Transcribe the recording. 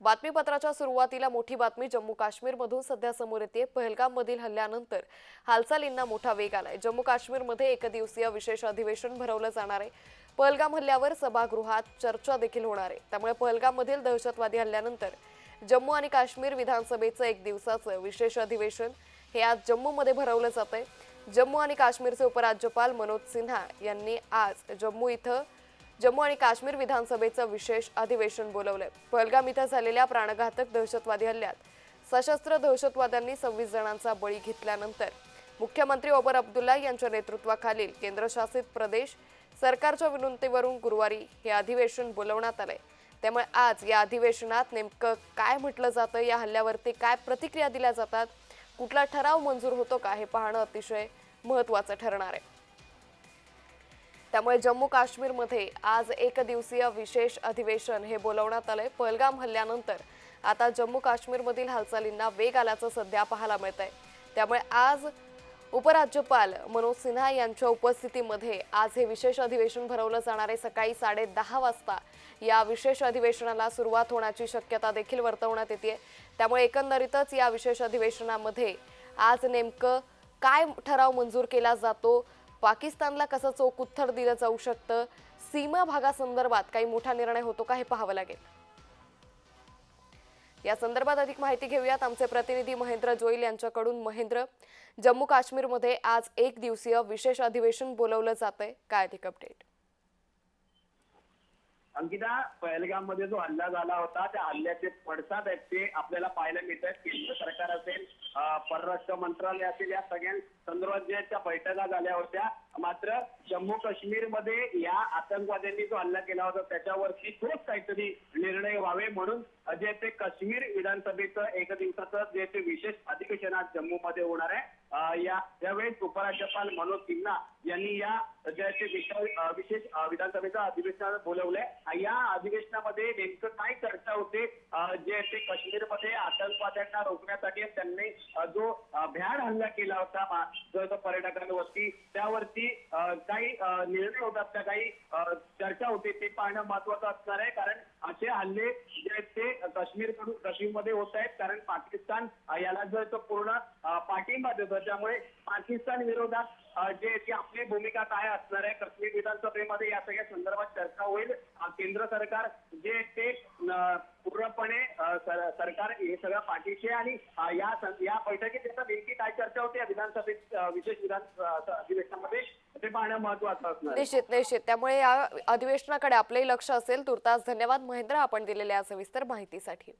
बातमीपत्राच्या सुरुवातीला मोठी बातमी जम्मू काश्मीरमधून सध्या समोर येते. पहलगाममधील हल्ल्यानंतर हालचालींना मोठा वेग आलाय. जम्मू काश्मीरमध्ये एकदिवसीय विशेष अधिवेशन भरवलं जाणार आहे. पहलगाम हल्ल्यावर सभागृहात चर्चा देखील होणार आहे. त्यामुळे पहलगाममधील दहशतवादी हल्ल्यानंतर जम्मू आणि काश्मीर विधानसभेचं एक दिवसाचं विशेष अधिवेशन हे आज जम्मूमध्ये भरवलं जात आहे जम्मू आणि काश्मीरचे उपराज्यपाल मनोज सिन्हा यांनी आज जम्मू इथं जम्मू आणि काश्मीर विधानसभेचं विशेष अधिवेशन बोलवलंय पहलगाम इथं झालेल्या प्राणघातक दहशतवादी हल्ल्यात सशस्त्र दहशतवाद्यांनी सव्वीस जणांचा बळी घेतल्यानंतर मुख्यमंत्री ओबर अब्दुल्ला यांच्या नेतृत्वाखालील केंद्रशासित प्रदेश सरकारच्या विनंतीवरून गुरुवारी हे अधिवेशन बोलवण्यात आलंय. त्यामुळे आज या अधिवेशनात नेमकं काय म्हटलं जातं या हल्ल्यावरती काय प्रतिक्रिया दिल्या जातात कुठला ठराव मंजूर होतो का हे पाहणं अतिशय महत्त्वाचं ठरणार आहे. त्यामुळे जम्मू काश्मीरमध्ये आज एक दिवसीय विशेष अधिवेशन हे बोलवण्यात आलंय. पहलगाम हल्ल्यानंतर आता जम्मू काश्मीरमधील हालचालींना वेग आल्याचं सध्या पाहायला मिळत आहे त्यामुळे आज उपराज्यपाल मनोज सिन्हा यांच्या उपस्थितीमध्ये आज हे विशेष अधिवेशन भरवलं जाणार आहे. सकाळी साडे दहा वाजता या विशेष अधिवेशनाला सुरुवात होण्याची शक्यता देखील वर्तवण्यात येते त्यामुळे एकंदरीतच या विशेष अधिवेशनामध्ये आज नेमकं काय ठराव मंजूर केला जातो? पाकिस्तानला कसं चोख उत्तर दिलं जाऊ शकतं? सीमा भागासंदर्भात काही मोठा निर्णय होतो का हे पाहावं लागेल. या संदर्भात अधिक माहिती घेऊयात. आमचे प्रतिनिधी महेंद्र जोईल यांच्याकडून. महेंद्र जम्मू काश्मीरमध्ये आज एक दिवसीय विशेष अधिवेशन बोलवलं जातंय. काय अधिक अपडेट अंकिता पहलगाममध्ये जो हल्ला झाला होता त्या हल्ल्याचे पडसाद आहेत ते आपल्याला पाहायला मिळतात. केंद्र सरकार असेल परराष्ट्र मंत्रालयातील या सगळ्या संदर्भात बैठका झाल्या होत्या. मात्र जम्मू काश्मीरमध्ये या आतंकवाद्यांनी जो हल्ला केला होता त्याच्यावरती तोच काहीतरी निर्णय व्हावे म्हणून जे ते काश्मीर विधानसभेचं एक दिवसाचं जे ते विशेष अधिवेशन आज जम्मू मध्ये होणार आहे. या यावेळेस उपराज्यपाल मनोज सिन्हा यांनी या जे ते विशेष विधानसभेचं अधिवेशन बोलवलंय. या अधिवेशनामध्ये नेमकं काय चर्चा होते जे ते काश्मीरमध्ये आतंकवाद्यांना रोखण्यासाठी त्यांनी जो भ्याड हल्ला केला होता जो पर्यटकांवरती त्यावरती काही निर्णय होतात त्या काही चर्चा होते ते पाहणं महत्वाचं असणार आहे. कारण असे हल्ले जे आहेत ते काश्मीरकडून काश्मीरमध्ये होत आहेत. कारण पाकिस्तान अं, याला जर तो पूर्ण पाठिंबा देतो. त्यामुळे पाकिस्तान विरोधात जे जी आपली भूमिका काय असणार आहे काश्मीर विधानसभेमध्ये या सगळ्या संदर्भात चर्चा होईल. केंद्र सरकार जे ते पूर्णपणे सरकार हे सगळ्या पाठीशी आणि या या बैठकीत त्याचा नेमकी काय चर्चा होती या विधानसभेत विशेष विधान अधिवेशनामध्ये? ते पाहणं महत्वाचं असणार. निश्चित निश्चित. त्यामुळे या अधिवेशनाकडे आपलंही लक्ष असेल. तुर्तास धन्यवाद महेंद्र आपण दिलेल्या सविस्तर माहितीसाठी.